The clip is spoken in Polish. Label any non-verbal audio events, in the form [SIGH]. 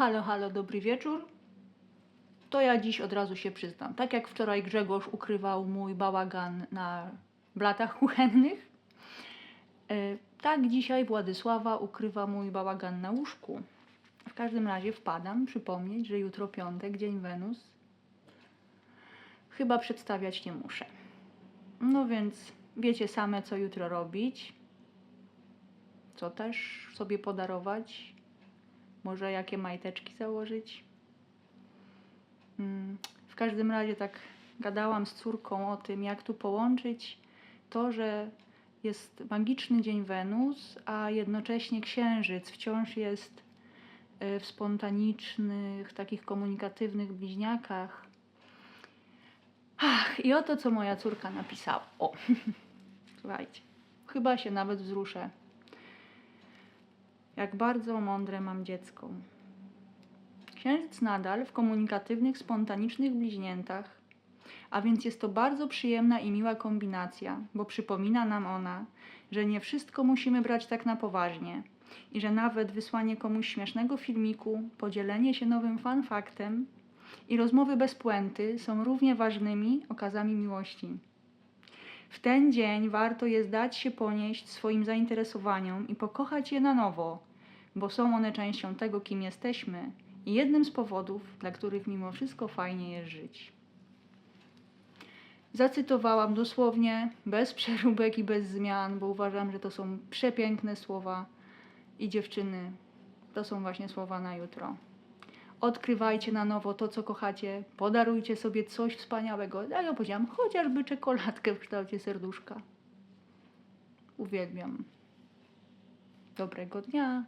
Halo, halo, dobry wieczór. To ja dziś od razu się przyznam. Tak jak wczoraj Grzegorz ukrywał mój bałagan na blatach kuchennych, e, tak dzisiaj Władysława ukrywa mój bałagan na łóżku. W każdym razie wpadam przypomnieć, że jutro piątek, dzień Wenus. Chyba przedstawiać nie muszę. No więc wiecie same, co jutro robić. Co też sobie podarować. Może jakie majteczki założyć? Mm, W każdym razie tak gadałam z córką o tym, jak tu połączyć to, że jest magiczny dzień Wenus, a jednocześnie księżyc wciąż jest e, w spontanicznych, takich komunikatywnych bliźniakach. Ach, i oto co moja córka napisała. O, [LAUGHS] słuchajcie, chyba się nawet wzruszę. Jak bardzo mądre mam dziecko. Księżyc nadal w komunikatywnych, spontanicznych bliźniętach, a więc jest to bardzo przyjemna i miła kombinacja, bo przypomina nam ona, że nie wszystko musimy brać tak na poważnie i że nawet wysłanie komuś śmiesznego filmiku, podzielenie się nowym fun faktem i rozmowy bez puenty są równie ważnymi okazami miłości. W ten dzień warto jest dać się ponieść swoim zainteresowaniom i pokochać je na nowo, bo są one częścią tego, kim jesteśmy i jednym z powodów, dla których mimo wszystko fajnie jest żyć. Zacytowałam dosłownie, bez przeróbek i bez zmian, bo uważam, że to są przepiękne słowa i dziewczyny, to są właśnie słowa na jutro. Odkrywajcie na nowo to, co kochacie, podarujcie sobie coś wspaniałego. Ja ja powiedziałam, chociażby czekoladkę w kształcie serduszka. Uwielbiam. Dobrego dnia.